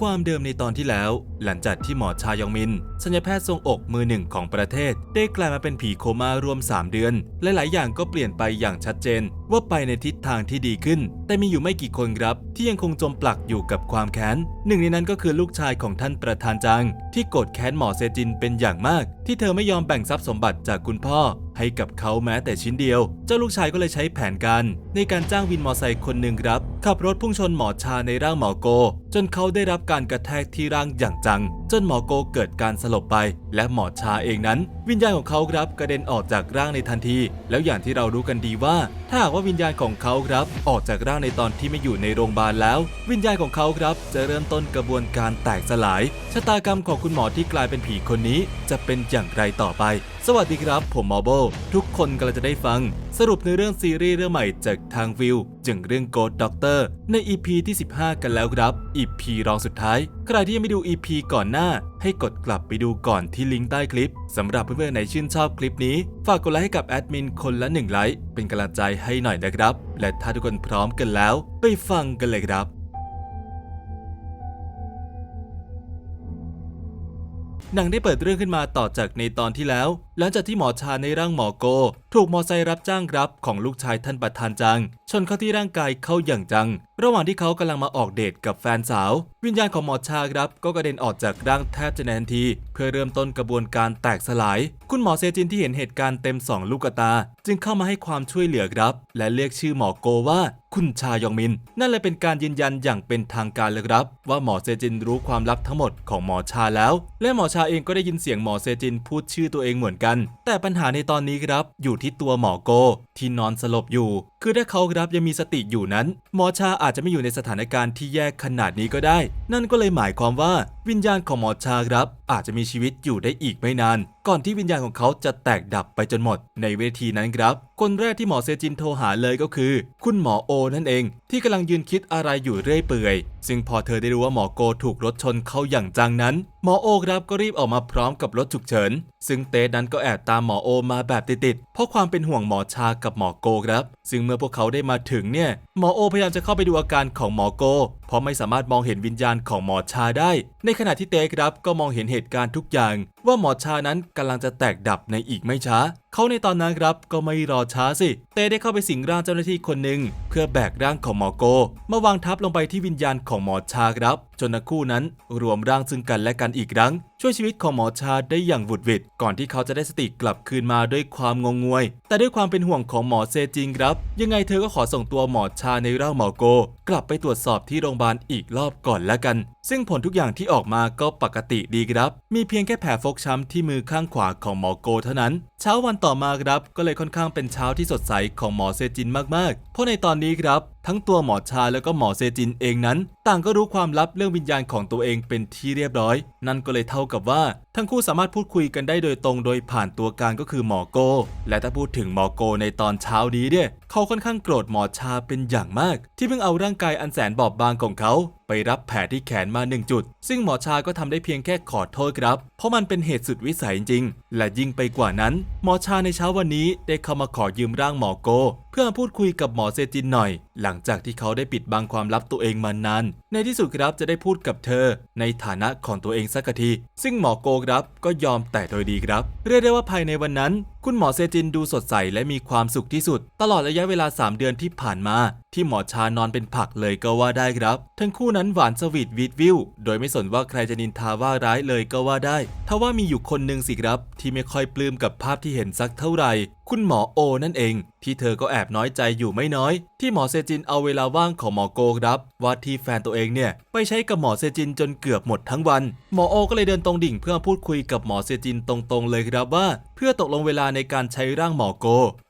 ความเดิมในตอนที่แล้ว หลังจากที่หมอชายองมินสัญญาแพทย์ทรงอกมือหนึ่งของประเทศ ได้กลายมาเป็นผีโคม่ารวม 3 เดือน และหลายอย่างก็เปลี่ยนไปอย่างชัดเจน ว่าไปในทิศทางที่ดีขึ้น แต่มีอยู่ไม่กี่คนครับ ที่ยังคงจมปลักอยู่กับความแค้น หนึ่งในนั้นก็คือลูกชายของท่านประธานจางที่โกรธแค้นหมอเซจินเป็นอย่างมาก ที่เธอไม่ยอมแบ่งทรัพย์สมบัติจากคุณพ่อ ให้กับเขาแม้แต่ชิ้นเดียว เจ้าลูกชายก็เลยใช้แผนการ ในการจ้างวินมอไซค์คนหนึ่งครับขับรถพุ่งชนหมอชาในร่างหมอโกจนเขาได้รับการกระแทกที่ร่างอย่างจัง จนหมอโกเกิดการสลบไป และหมอชาเองนั้น วิญญาณของเขาครับกระเด็นออกจากร่างในทันที แล้วอย่างที่เรารู้กันดีว่า ถ้าหากว่าวิญญาณของเขาครับ ออกจากร่างในตอนที่ไม่อยู่ในโรงพยาบาลแล้ว วิญญาณของเขาครับ จะเริ่มต้นกระบวนการแตกสลายชะตากรรมของคุณหมอที่กลายเป็นผีคนนี้ จะเป็นอย่างไรต่อไป สวัสดีครับ ผมหมอโบทุกคนกำลังจะได้ฟัง สรุปในเรื่องซีรีส์เรื่องใหม่จากทางวิวจึงเรื่อง Ghost Doctor ใน EP ที่ 15 กันแล้วครับ EP รองสุดท้าย ใครที่ยังไม่ดู EP ก่อนหน้า ให้กดกลับไปดูก่อนที่ลิงก์ใต้คลิปสำหรับเพื่อนๆไหนชื่นชอบคลิปนี้ ฝากกดไลค์ให้กับแอดมินคนละ1ไลค์เป็นกำลังใจให้หน่อยนะครับ และถ้าทุกคนพร้อมกันแล้ว ไปฟังกันเลยครับหนังได้เปิดเรื่องขึ้นมาต่อจากในตอนที่แล้ว หลังจากที่หมอชาในร่างหมอโก ถูกมอไซค์รับจ้างรับของลูกชายท่านประธานจัง ชนเข้าที่ร่างกายเข้าอย่างจัง ระหว่างที่เขากำลังมาออกเดทกับแฟนสาว วิญญาณของหมอชาครับ ก็กระเด็นออกจากร่างแทบจะในทันที เพื่อเริ่มต้นกระบวนการแตกสลาย คุณหมอเซจินที่เห็นเหตุการณ์เต็มสองลูกตา จึงเข้ามาให้ความช่วยเหลือครับ และเรียกชื่อหมอโกว่าคุณชายองมิน นั่นเลยเป็นการยืนยันอย่างเป็นทางการเลยครับ ว่าหมอเซจินรู้ความลับทั้งหมดของหมอชาแล้ว และหมอชาเองก็ได้ยินเสียงหมอเซจินพูดชื่อตัวเองเหมือนกันแต่ปัญหาในตอนนี้ครับ อยู่ที่ตัวหมอโก ที่นอนสลบอยู่ คือถ้าเขาครับยังมีสติอยู่นั้น หมอชาอาจจะไม่อยู่ในสถานการณ์ที่แย่ขนาดนี้ก็ได้ นั่นก็เลยหมายความว่าวิญญาณของหมอชาครับ อาจจะมีชีวิตอยู่ได้อีกไม่นาน ก่อนที่วิญญาณของเขาจะแตกดับไปจนหมด ในเวทีนั้นครับ คนแรกที่หมอเซจินโทรหาเลยก็คือ คุณหมอโอนั่นเอง ที่กำลังยืนคิดอะไรอยู่เรื่อยเปื่อย ซึ่งพอเธอได้รู้ว่าหมอโกถูกรถชนเข้าอย่างจังนั้น หมอโอครับก็รีบออกมาพร้อมกับรถฉุกเฉิน ซึ่งเตสนั้นก็แอบตามหมอโอมาแบบติดๆเพราะความเป็นห่วงหมอชากับหมอโกครับ ซึ่งเมื่อพวกเขาได้มาถึงเนี่ยหมอโอพยายามจะเข้าไปดูอาการของหมอโก เพราะไม่สามารถมองเห็นวิญญาณของหมอชาได้ ในขณะที่เตสครับก็มองเห็นเหตุการณ์ทุกอย่าง ว่าหมอชานั้นกำลังจะแตกดับในอีกไม่ช้า เขาในตอนนั้นครับก็ไม่รอช้าสิ เตได้เข้าไปสิงร่างเจ้าหน้าที่คนหนึ่งเพื่อแบกร่างของหมอโกมาวางทับลงไปที่วิญญาณของหมอชาครับ จนทั้งคู่นั้นรวมร่างซึ่งกันและกันอีกครั้ง ช่วยชีวิตของหมอชาได้อย่างวุดวิดก่อนที่เขาจะได้สติกลับคืนมาด้วยความงงงวย แต่ด้วยความเป็นห่วงของหมอเซจิงครับ ยังไงเธอก็ขอส่งตัวหมอชาในร่างหมอโก กลับไปตรวจสอบที่โรงพยาบาลอีกรอบก่อนแล้วกัน ซึ่งผลทุกอย่างที่ออกมาก็ปกติดีครับ มีเพียงแค่แผลฟกช้ำที่มือข้างขวาของหมอโกเท่านั้น เช้าวันต่อมาครับ ก็เลยค่อนข้างเป็นเช้าที่สดใสของหมอเซจินมากๆ เพราะในตอนนี้ครับ ทั้งตัวหมอชาแล้วก็หมอเซจินเองนั้น ต่างก็รู้ความลับเรื่องวิญญาณของตัวเองเป็นที่เรียบร้อย นั่นก็เลยเท่ากับว่า ทั้งคู่สามารถพูดคุยกันได้โดยตรงโดยผ่านตัวกลางก็คือหมอโก และถ้าพูดถึงหมอโกในตอนเช้านี้เนี่ยเขาค่อนข้างโกรธหมอชาเป็นอย่างมาก ที่เพิ่งเอาร่างกายอันแสนบอบบางของเขา ไปรับแผลที่แขนมาหนึ่งจุด ซึ่งหมอชาก็ทำได้เพียงแค่ขอโทษครับ เพราะมันเป็นเหตุสุดวิสัยจริง และยิ่งไปกว่านั้น หมอชาในเช้าวันนี้ได้เข้ามาขอยืมร่างหมอโก พื่อมาพูดคุยกับหมอเซจินหน่อย หลังจากที่เขาได้ปิดบังความลับตัวเองมานานในที่สุดครับจะได้พูดกับเธอ ในฐานะของตัวเองสักที ซึ่งหมอโกครับก็ยอมแต่โดยดีครับ เรียกได้ว่าภายในวันนั้น คุณหมอเซจินดูสดใสและมีความสุขที่สุด ตลอดระยะเวลา 3 เดือนที่ผ่านมา ที่หมอชานอนเป็นผักเลยก็ว่าได้ครับ ทั้งคู่นั้นหวานสวีทวิดวิวโดยไม่สนว่าใครจะนินทาว่าร้ายเลยก็ว่าได้ทว่ามีอยู่คนหนึ่งสิครับ ที่ไม่ค่อยปลื้มกับภาพที่เห็นสักเท่าไหร่ คุณหมอโอนั่นเอง ที่เธอก็แอบน้อยใจอยู่ไม่น้อย ที่หมอเซจินเอาเวลาว่างของหมอโกครับว่าที่แฟนตัวเองเนี่ยไปใช้กับหมอเซจินจนเกือบหมดทั้งวัน หมอโอก็เลยเดินตรงดิ่งเพื่อพูดคุยกับหมอเซจินตรงๆเลยครับว่า เพื่อตกลงเวลาในการใช้ร่างหมอโก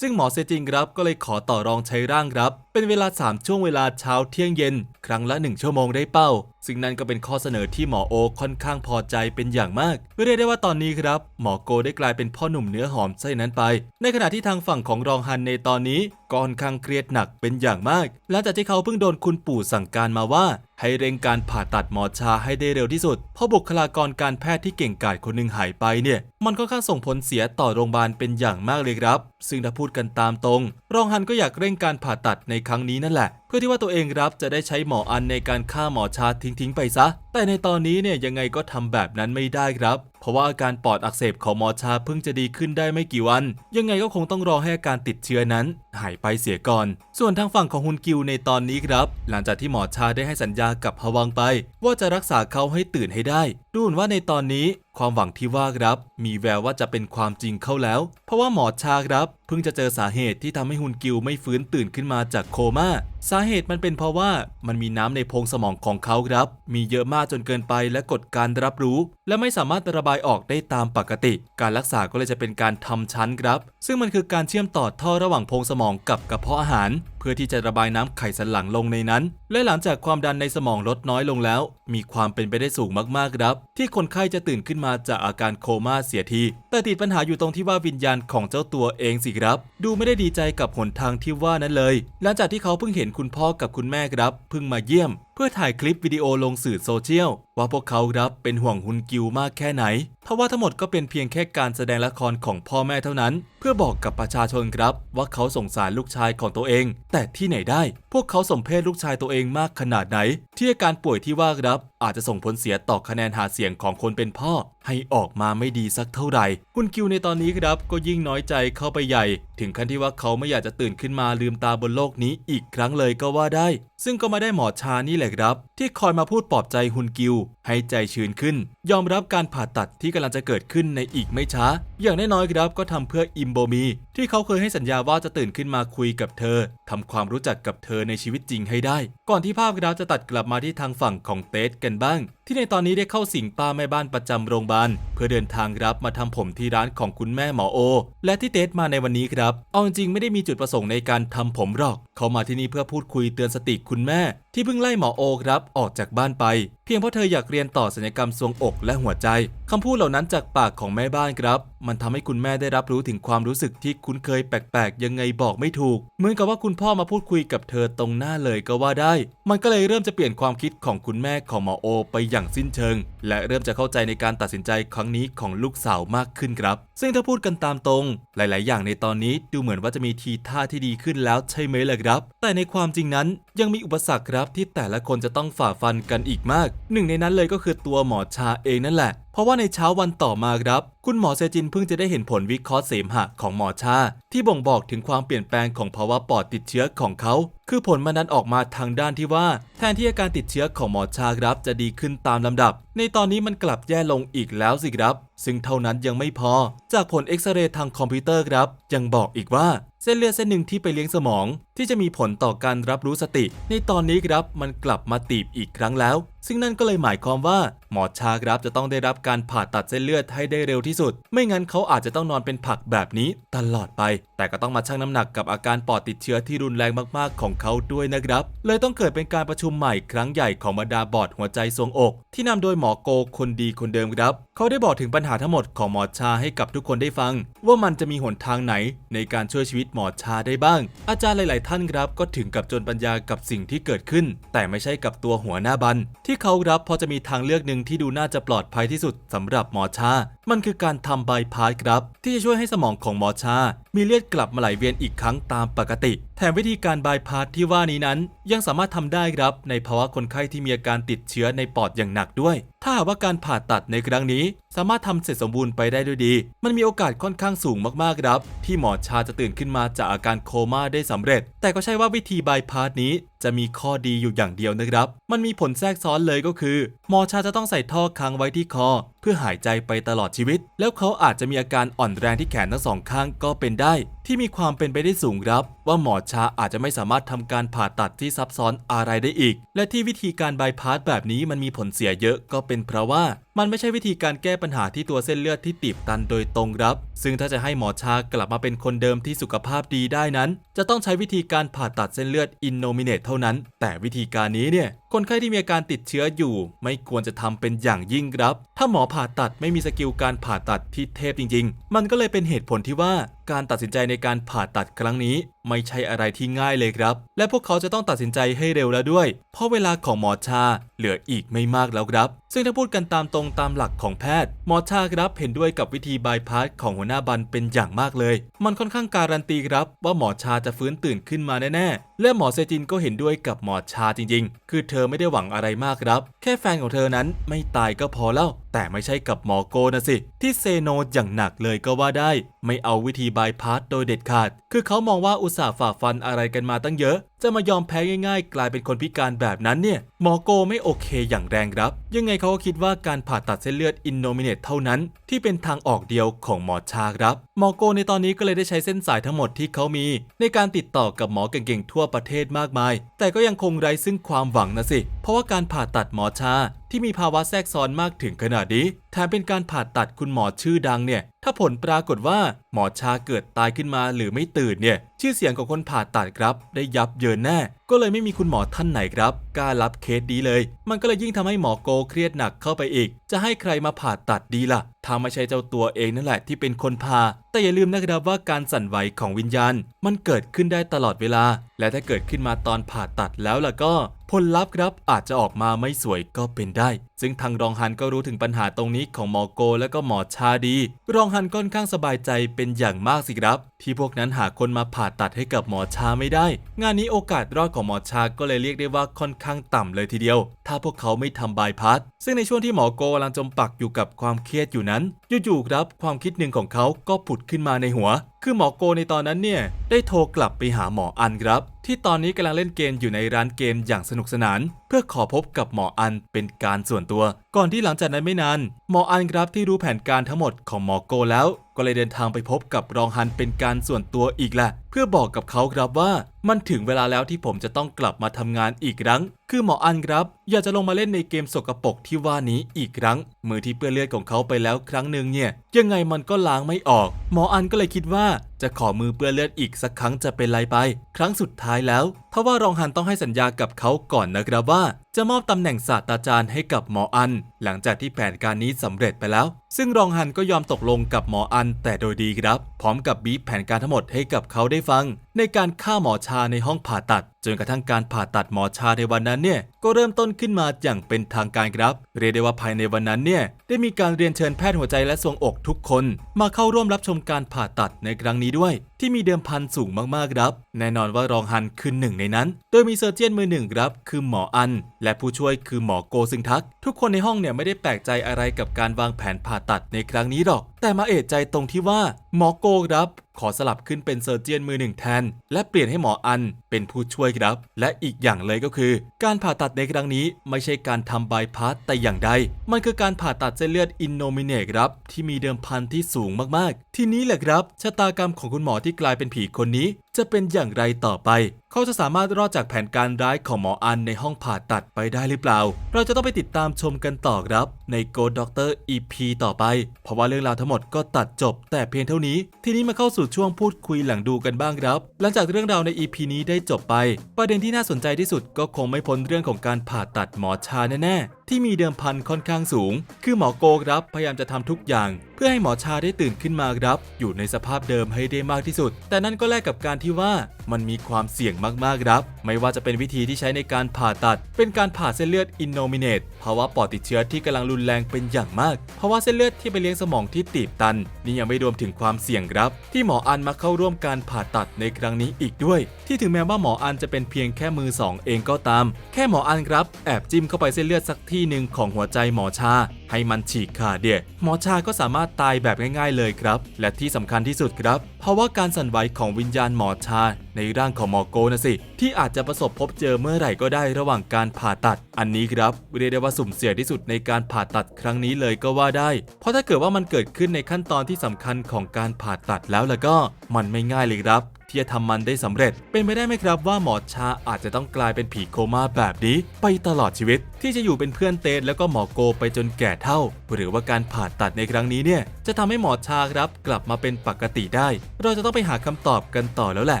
ซึ่งหมอเซจินครับก็เลยขอต่อรองใช้ร่างครับ เป็นเวลา 3 ช่วงเวลาเช้าเที่ยงเย็น ครั้งละ 1 ชั่วโมงได้เป้า ซึ่งนั่นก็เป็นข้อเสนอที่หมอโอค่อนข้างพอใจเป็นอย่างมากเรียกได้ว่าตอนนี้ครับ หมอโกได้กลายเป็นพ่อหนุ่มเนื้อหอมไส้นั้นไป ในขณะที่ทางฝั่งของรองฮันในตอนนี้ก็ค่อนข้างเครียดหนักเป็นอย่างมากหลังจากที่เขาเพิ่งโดนคุณปู่สั่งการมาว่า ให้เร่งการผ่าตัดหมอชาให้ได้เร็วที่สุด เพราะบุคลากรการแพทย์ที่เก่งกาจคนหนึ่งหายไปเนี่ย มันค่อนข้างส่งผลเสียต่อโรงพยาบาลเป็นอย่างมากเลยครับ ซึ่งถ้าพูดกันตามตรง รองฮันก็อยากเร่งการผ่าตัดในครั้งนี้นั่นแหละ เพื่อที่ว่าตัวเองรับจะได้ใช้หมออันในการฆ่าหมอชาทิ้งๆไปซะแต่ในตอนนี้เนี่ยยังไงก็ทำแบบนั้นไม่ได้ครับ เพราะว่าอาการปอดอักเสบของหมอชาเพิ่งจะดีขึ้นได้ไม่กี่วัน ยังไงก็คงต้องรอให้อาการติดเชื้อนั้น หายไปเสียก่อน ส่วนทางฝั่งของฮุนกิวในตอนนี้ครับ หลังจากที่หมอชาได้ให้สัญญากับฮวังไป ว่าจะรักษาเขาให้ตื่นให้ได้ ดูเหมือนว่าในตอนนี้ ความหวังที่ว่าครับ มีแววว่าจะเป็นความจริงเข้าแล้ว เพราะว่าหมอชาครับ เพิ่งจะเจอสาเหตุที่ทำให้ฮุนกิวไม่ฟื้นตื่นขึ้นมาจากโคม่าสาเหตุมันเป็นเพราะว่ามันมีน้ำในโพรงสมองของเขาครับ มีเยอะมากจนเกินไปและกดการรับรู้ และไม่สามารถระบายออกได้ตามปกติ การรักษาก็เลยจะเป็นการทำชั้นครับ ซึ่งมันคือการเชื่อมต่อท่อระหว่างโพรงสมองกับกระเพาะอาหาร เพื่อที่จะระบายน้ำไขสันหลังลงในนั้น และหลังจากความดันในสมองลดน้อยลงแล้ว มีความเป็นไปได้สูงมากๆครับ ที่คนไข้จะตื่นขึ้นมาจากอาการโคม่าเสียที แต่ติดปัญหาอยู่ตรงที่ว่าวิญญาณของเจ้าตัวเองสิครับ ดูไม่ได้ดีใจกับหนทางที่ว่านั้นเลย หลังจากที่เขาเพิ่งเห็นคุณพ่อกับคุณแม่ครับเพิ่งมาเยี่ยม เพื่อถ่ายคลิปวิดีโอลงสื่อโซเชียล ว่าพวกเขาครับเป็นห่วงฮุนกิวมากแค่ไหน ทว่าทั้งหมดก็เป็นเพียงแค่การแสดงละครของพ่อแม่เท่านั้น เพื่อบอกกับประชาชนครับ ว่าเขาสงสารลูกชายของตัวเอง แต่ที่ไหนได้ พวกเขาสมเพศลูกชายตัวเองมากขนาดไหน ที่อาการป่วยที่ว่าครับ อาจจะส่งผลเสียต่อคะแนนหาเสียงของคนเป็นพ่อ ให้ออกมาไม่ดีสักเท่าไหร่ คุณคิวในตอนนี้ครับก็ยิ่งน้อยใจเข้าไปใหญ่ ถึงขั้นที่ว่าเขาไม่อยากจะตื่นขึ้นมาลืมตาบนโลกนี้อีกครั้งเลยก็ว่าได้ ซึ่งก็มาได้หมอชานี่แหละครับ ที่คอยมาพูดปลอบใจฮุนกิว ให้ใจชื้นขึ้น ยอมรับการผ่าตัดที่กำลังจะเกิดขึ้นในอีกไม่ช้า อย่างน้อยๆครับก็ทำเพื่ออิมโบมี ที่เขาเคยให้สัญญาว่าจะตื่นขึ้นมาคุยกับเธอ ทำความรู้จักกับเธอในชีวิตจริงให้ได้ ก่อนที่ภาพครับจะตัดกลับมาที่ทางฝั่งของเตสกันบ้าง ที่ในตอนนี้ได้เข้าสิงป้าแม่บ้านประจำโรงพยาบาลเพื่อเดินทางรับมาทำผมที่ร้านของคุณแม่หมอโอ และที่เตสมาในวันนี้ครับเอาจริงไม่ได้มีจุดประสงค์ในการทำผมหรอก เขามาที่นี่เพื่อพูดคุยเตือนสติคุณแม่ ที่เพิ่งไล่หมอโอครับออกจากบ้านไป เพียงเพราะเธออยากเรียนต่อศัลยกรรมทรวงอกและหัวใจคำพูดเหล่านั้นจากปากของแม่บ้านครับ มันทำให้คุณแม่ได้รับรู้ถึงความรู้สึกที่คุ้นเคยแปลกๆ ยังไงบอกไม่ถูก เหมือนกับว่าคุณพ่อมาพูดคุยกับเธอตรงหน้าเลยก็ว่าได้ มันก็เลยเริ่มจะเปลี่ยนความคิดของคุณแม่ของหมอโอ ไปอย่างสิ้นเชิง และเริ่มจะเข้าใจในการตัดสินใจครั้งนี้ของลูกสาวมากขึ้นครับ ซึ่งถ้าพูดกันตามตรง หลาย ๆ อย่างในตอนนี้ดูเหมือนว่าจะมีทีท่าที่ดีขึ้นแล้วใช่ไหมล่ะครับ แต่ในความจริงนั้นยังมีอุปสรรคครับที่แต่ละคนจะต้องฝ่าฟันกันอีกมาก หนึ่งในนั้นเลยก็คือตัวหมอชาเองนั่นแหละเพราะว่าในเช้าวันต่อมาครับ คุณหมอเซจินเพิ่งจะได้เห็นผลวิเคราะห์เสมหะของหมอชา ที่บ่งบอกถึงความเปลี่ยนแปลงของภาวะปอดติดเชื้อของเขา คือผลมันนั้นออกมาทางด้านที่ว่า แทนที่อาการติดเชื้อของหมอชาครับจะดีขึ้นตามลำดับ ในตอนนี้มันกลับแย่ลงอีกแล้วสิครับ ซึ่งเท่านั้นยังไม่พอ จากผลเอ็กซเรย์ทางคอมพิวเตอร์ครับยังบอกอีกว่าเส้นเลือดเส้นหนึ่งที่ไปเลี้ยงสมอง ที่จะมีผลต่อการรับรู้สติ ในตอนนี้ครับมันกลับมาตีบอีกครั้งแล้ว ซึ่งนั่นก็เลยหมายความว่าหมอชาครับจะต้องได้รับการผ่าตัดเส้นเลือดให้ได้เร็วที่สุด ไม่งั้นเขาอาจจะต้องนอนเป็นผักแบบนี้ตลอดไป แต่ก็ต้องมาชั่งน้ำหนักกับอาการปอดติดเชื้อที่รุนแรงมากๆ ของเขาด้วยนะครับ เลยต้องเกิดเป็นการประชุมใหม่ครั้งใหญ่ของบรรดาบอดหัวใจทรงอก ที่นำโดยหมอโกคนดีคนเดิมครับเขาได้บอกถึงปัญหาทั้งหมดของหมอชาให้กับทุกคนได้ฟัง ว่ามันจะมีหนทางไหนในการช่วยชีวิตหมอชาได้บ้าง อาจารย์หลาย ๆท่านครับก็ถึงกับจนปัญญากับสิ่งที่เกิดขึ้น แต่ไม่ใช่กับตัวหัวหน้าบัน ที่เขารับพอจะมีทางเลือกหนึ่งที่ดูน่าจะปลอดภัยที่สุดสำหรับหมอชา มันคือการทำบายพาสครับ ที่จะช่วยให้สมองของหมอชามีเลือดกลับมาไหลเวียนอีกครั้งตามปกติ แถมวิธีการบายพาสที่ว่านี้นั้น ยังสามารถทำได้ครับในภาวะคนไข้ที่มีอาการติดเชื้อในปอดอย่างหนักด้วย ถ้าหากว่าการผ่าตัดในครั้งนี้ สามารถทำเสร็จสมบูรณ์ไปได้ด้วยดี มันมีโอกาสค่อนข้างสูงมากๆครับ ที่หมอชาจะตื่นขึ้นมาจากอาการโคม่าได้สำเร็จ แต่ก็ใช่ว่าวิธีบายพาสนี้ จะมีข้อดีอยู่อย่างเดียวนะครับ มันมีผลแทรกซ้อนเลยก็คือ หมอชาจะต้องใส่ท่อค้างไว้ที่คอ เพื่อหายใจไปตลอดชีวิต แล้วเขาอาจจะมีอาการอ่อนแรงที่แขนทั้งสองข้างก็เป็นได้ที่มีความเป็นไปได้สูงครับ ว่าหมอชาอาจจะไม่สามารถทำการผ่าตัดที่ซับซ้อนอะไรได้อีก และที่วิธีการบายพาสแบบนี้มันมีผลเสียเยอะก็เป็นเพราะว่า มันไม่ใช่วิธีการแก้ปัญหาที่ตัวเส้นเลือดที่ตีบตันโดยตรงครับ ซึ่งถ้าจะให้หมอชากลับมาเป็นคนเดิมที่สุขภาพดีได้นั้น จะต้องใช้วิธีการผ่าตัดเส้นเลือดอินโนมิเนตเท่านั้น แต่วิธีการนี้เนี่ย คนไข้ที่มีอาการติดเชื้ออยู่ ไม่ควรจะทำเป็นอย่างยิ่งครับ ถ้าหมอผ่าตัดไม่มีสกิลการผ่าตัดที่เทพจริง ๆ มันก็เลยเป็นเหตุผลที่ว่าการตัดสินใจในการผ่าตัดครั้งนี้ไม่ใช่อะไรที่ง่ายเลยครับ และพวกเขาจะต้องตัดสินใจให้เร็วแล้วด้วย เพราะเวลาของหมอชาเหลืออีกไม่มากแล้วครับ ซึ่งถ้าพูดกันตามตรงตามหลักของแพทย์ หมอชาครับเห็นด้วยกับวิธีบายพาสของหัวหน้าบันเป็นอย่างมากเลย มันค่อนข้างการันตีครับ ว่าหมอชาจะฟื้นตื่นขึ้นมาแน่ๆ และหมอเซจินก็เห็นด้วยกับหมอชาจริง ๆ คือเธอไม่ได้หวังอะไรมากครับ แค่แฟนของเธอนั้นไม่ตายก็พอแล้ว แต่ไม่ใช่กับหมอโกนะสิ ที่เซโนอย่างหนักเลยก็ว่าได้ ไม่เอาวิธีบายพาสโดยเด็ดขาด คือเขามองว่าอุตส่าห์ฝ่าฟันอะไรกันมาตั้งเยอะ จะมายอมแพ้ง่าย ๆ กลายเป็นคนพิการแบบนั้นเนี่ย หมอโกไม่โอเคอย่างแรงครับ ยังไงเขาก็คิดว่าการผ่าตัดเส้นเลือดอินโนมิเนตเท่านั้น ที่เป็นทางออกเดียวของหมอชาครับ หมอโกในตอนนี้ก็เลยได้ใช้เส้นสายทั้งหมดที่เขามี ในการติดต่อกับหมอเก่งๆทั่วประเทศมากมาย แต่ก็ยังคงไร้ซึ่งความหวังนะสิ เพราะว่าการผ่าตัดหมอชาที่มีภาวะแทรกซ้อนมากถึงขนาดนี้แถมเป็นการผ่าตัดคุณหมอชื่อดังเนี่ย ถ้าผลปรากฏว่าหมอชาเกิดตายขึ้นมาหรือไม่ตื่นเนี่ย ชื่อเสียงของคนผ่าตัดครับ ได้ยับเยินแน่ ก็เลยไม่มีคุณหมอท่านไหนครับกล้ารับเคสนี้เลย มันก็เลยยิ่งทำให้หมอโกเครียดหนักเข้าไปอีก จะให้ใครมาผ่าตัดดีล่ะถ้าไม่ใช่เจ้าตัวเองนั่นแหละที่เป็นคนพา แต่อย่าลืมนะครับว่าการสั่นไหวของวิญญาณ มันเกิดขึ้นได้ตลอดเวลา และถ้าเกิดขึ้นมาตอนผ่าตัดแล้วล่ะก็ ผลลัพธ์ครับอาจจะออกมาไม่สวยก็เป็นได้ ซึ่งทางรองฮันก็รู้ถึงปัญหาตรงนี้ของหมอโกและก็หมอชาดี รองฮันค่อนข้างสบายใจเป็นอย่างมากสิครับ ที่พวกนั้นหาคนมาผ่าตัดให้กับหมอชาไม่ได้ งานนี้โอกาสรอดของหมอชาก็เลยเรียกได้ว่าค่อนข้างต่ำเลยทีเดียว ถ้าพวกเขาไม่ทำบายพาสซึ่งในช่วงที่หมอโกกำลังจมปักอยู่กับความเครียดอยู่นั้น อยู่ๆครับความคิดหนึ่งของเขาก็ผุดขึ้นมาในหัวคือหมอโกในตอนนั้นเนี่ยได้โทรกลับไปหาหมออันครับ ที่ตอนนี้กำลังเล่นเกมอยู่ในร้านเกมอย่างสนุกสนาน เพื่อขอพบกับหมออันเป็นการส่วนตัว ก่อนที่หลังจากนั้นไม่นานหมออันครับที่รู้แผนการทั้งหมดของหมอโกแล้ว ก็เลยเดินทางไปพบกับรองฮันเป็นการส่วนตัวอีกแหละเพื่อบอกกับเขาครับว่า มันถึงเวลาแล้วที่ผมจะต้องกลับมาทำงานอีกครั้ง คือหมออันครับ อยากจะลงมาเล่นในเกมสกปรกที่ว่านี้อีกครั้ง มือที่เปื้อนเลือดของเขาไปแล้วครั้งหนึ่งเนี่ย ยังไงมันก็ล้างไม่ออก หมออันก็เลยคิดว่าจะขอมือเปื้อนเลือดอีกสักครั้งจะเป็นไรไป ครั้งสุดท้ายแล้วทว่ารองฮันต้องให้สัญญากับเขาก่อนนะครับว่า จะมอบตำแหน่งศาสตราจารย์ให้กับหมออัน หลังจากที่แผนการนี้สำเร็จไปแล้ว ซึ่งรองฮันก็ยอมตกลงกับหมออันแต่โดยดีครับ พร้อมกับบีบแผนการทั้งหมดให้กับเขาได้ฟัง ในการฆ่าหมอชาในห้องผ่าตัด จนกระทั่งการผ่าตัดหมอชาในวันนั้นเนี่ยก็เริ่มต้นขึ้นมาอย่างเป็นทางการครับ เรียกได้ว่าภายในวันนั้นเนี่ยได้มีการเรียนเชิญแพทย์หัวใจและทรวงอกทุกคน มาเข้าร่วมรับชมการผ่าตัดในครั้งนี้ด้วย ที่มีเดิมพันสูงมากๆครับ แน่นอนว่ารองฮันคือหนึ่งในนั้น โดยมีเซอร์เจียนมือหนึ่งครับ คือหมออัน และผู้ช่วยคือหมอโกซึงทัก ทุกคนในห้องเนี่ยไม่ได้แปลกใจอะไรกับการวางแผนผ่าตัดในครั้งนี้หรอก แต่มาเอะใจตรงที่ว่าหมอโกครับขอสลับขึ้นเป็นเซอร์เจียนมือหนึ่งแทน และเปลี่ยนให้หมออันเป็นผู้ช่วยครับ และอีกอย่างเลยก็คือ การผ่าตัดในครั้งนี้ไม่ใช่การทำบายพาสแต่อย่างใด มันคือการผ่าตัดเส้นเลือดอินโนมิเนตครับที่มีเดิมพันที่สูงมากๆ ทีนี้แหละครับชะตากรรมของคุณหมอที่กลายเป็นผีคนนี้จะเป็นอย่างไรต่อไป เขาจะสามารถรอดจากแผนการร้ายของหมออันในห้องผ่าตัดไปได้หรือเปล่า เราจะต้องไปติดตามชมกันต่อครับ ใน Go Doctor EP ต่อไป เพราะว่าเรื่องราวทั้งหมดก็ตัดจบ แต่เพียงเท่านี้ ทีนี้มาเข้าสู่ช่วงพูดคุยหลังดูกันบ้างครับ หลังจากเรื่องราวใน EP นี้ได้จบไป ประเด็นที่น่าสนใจที่สุดก็คงไม่พ้นเรื่องของการผ่าตัดหมอชาแน่ๆที่มีเดิมพันค่อนข้างสูง คือหมอโกครับพยายามจะทำทุกอย่าง เพื่อให้หมอชาได้ตื่นขึ้นมาครับ อยู่ในสภาพเดิมให้ได้มากที่สุด แต่นั่นก็แลกกับการที่ว่ามันมีความเสี่ยงมากๆครับ ไม่ว่าจะเป็นวิธีที่ใช้ในการผ่าตัด เป็นการผ่าเส้นเลือดอินโนมิเนตภาวะปอดติดเชื้อที่กำลังรุนแรงเป็นอย่างมาก ภาวะเส้นเลือดที่ไปเลี้ยงสมองที่ตีบตัน นี่ยังไม่รวมถึงความเสี่ยงครับ ที่หมออันมาเข้าร่วมการผ่าตัดในครั้งนี้อีกด้วย ที่ถึงแม้ว่าหมออันจะเป็นเพียงแค่มือสองเองก็ตาม แค่หมออันครับแอบจิ้มเข้าไปเส้นเลือดสักที่หนึ่งของหัวใจหมอชา ให้มันฉีกขาดเดียหมอชาก็สามารถตายแบบง่ายๆเลยครับ และที่สำคัญที่สุดครับ เพราะว่าการสั่นไหวของวิญญาณหมอชา ในร่างของหมอโกนะสิ ที่อาจจะประสบพบเจอเมื่อไหร่ก็ได้ระหว่างการผ่าตัด อันนี้ครับเรียกได้ว่าสุ่มเสี่ยงที่สุดในการผ่าตัดครั้งนี้เลยก็ว่าได้ เพราะถ้าเกิดว่ามันเกิดขึ้นในขั้นตอนที่สำคัญของการผ่าตัดแล้วล่ะก็มันไม่ง่ายเลยครับ ที่จะทำมันได้สำเร็จ เป็นไปได้ไหมครับว่าหมอชาอาจจะต้องกลายเป็นผีโคม่าแบบนี้ ไปตลอดชีวิต ที่จะอยู่เป็นเพื่อนเตสแล้วก็หมอโกไปจนแก่เท่า หรือว่าการผ่าตัดในครั้งนี้เนี่ยจะทำให้หมอชาครับกลับมาเป็นปกติได้ เราจะต้องไปหาคำตอบกันต่อแล้วแหละ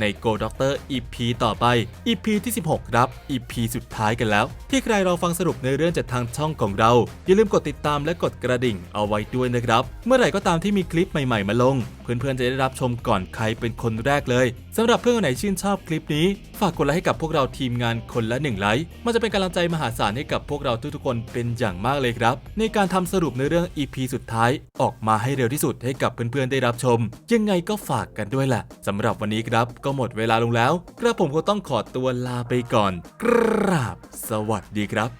ใน Go Doctor EP ต่อไป EP ที่ 16 ครับ EP สุดท้ายกันแล้ว ที่ใครเราฟังสรุปในเรื่องจากทางช่องของเรา อย่าลืมกดติดตามและกดกระดิ่งเอาไว้ด้วยนะครับ เมื่อไหร่ก็ตามที่มีคลิปใหม่ๆ มาลง เพื่อนๆจะได้รับชมก่อนใครเป็นคนแรกเลยสำหรับเพื่อนคนไหนชื่นชอบคลิปนี้ ฝากกดไลค์ให้กับพวกเราทีมงานคนละหนึ่งไลค์มันจะเป็นกำลังใจมหาศาลให้กับพวกเราทุกๆคนเป็นอย่างมากเลยครับ ในการทำรุปในเรื่อง EP สุดท้าย ออกมาให้เร็วที่สุดให้กับเพื่อนๆได้รับชม ยังไงก็ฝากกันด้วยแหละสำหรับวันนี้ครับก็หมดเวลาลงแล้ว กระผมก็ต้องขอตัวลาไปก่อน กราบ สวัสดีครับ